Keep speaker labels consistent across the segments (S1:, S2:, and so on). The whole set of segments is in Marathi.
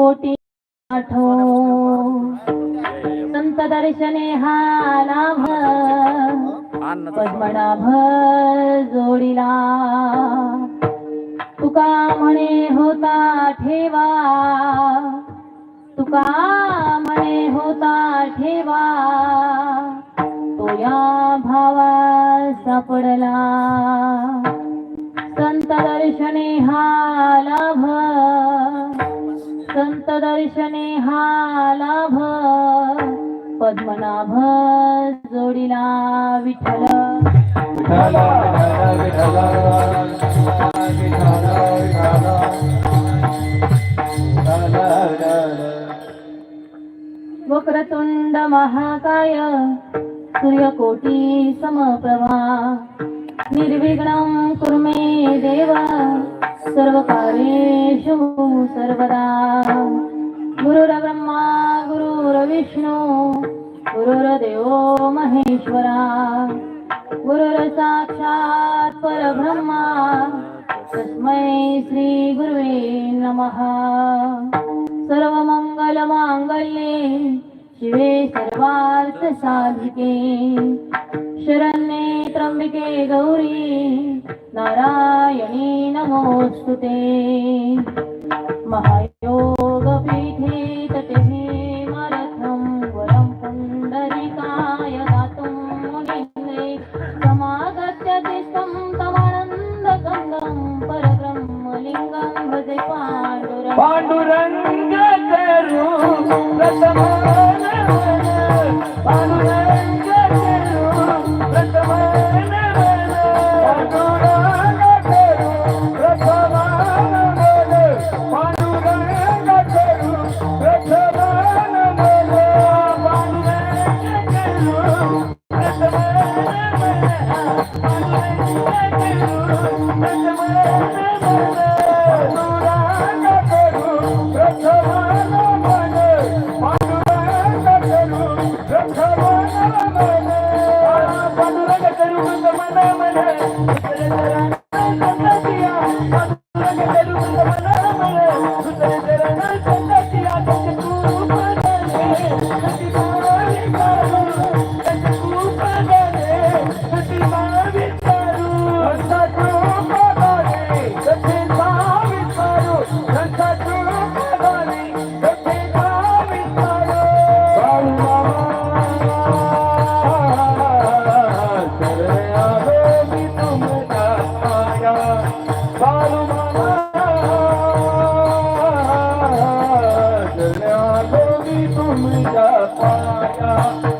S1: कोटी आठो संत दर्शने हा लाभ पद्मनाभ जोडीला। तुका म्हणे होता ठेवा। तुका म्हणे होता ठेवा। तो या भावा सापडला। संत दर्शने हा लाभ संत दर्शने हा लाभ पद्मनाभ जोडीला विठ्ठल. वक्रतुंड महाकाय सूर्यकोटी समप्रभा. निर्विघ्नं कुरु मे देव. सर्वकार्येषु सर्वदा. गुरुर्ब्रह्मा गुरुर्विष्णू गुरुर्देवो महेश्वरा. गुरुर्साक्षात् परब्रह्मा तस्मै श्री गुरुवे नमः. सर्वमङ्गलमाङ्गल्ये शिवे सर्वार्थ साधिके त्र्यंबिके गौरी नारायणी नमोऽस्तु ते महायोगपीठे तटे मरथं वरं पुण्डरिकाय दातुं मुनिन्द्रे समागत्य तिष्ठं तमानन्दकन्दं परब्रह्मलिङ्गं भजे पाण्डुरङ्गम्
S2: पांडुरंग Thank you.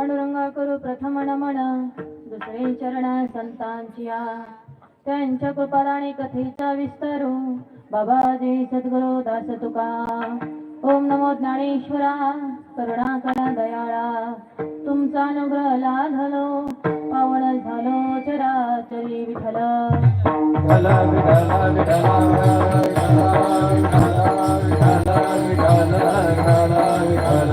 S2: पांडुरंगा करू
S1: प्रथम नमन दुसरे चरण संतांची आ. त्यांच्या कृपाराणी कथेचा विस्तारू बाबाजी सद्गुरु दास तुका ओम नमो ज्ञानेश्वरा करुणा करा दयाळा तुमचा अनुग्रह लाधलो पावन झालो चराचरी विठ्ठल
S2: विठ्ठल विठला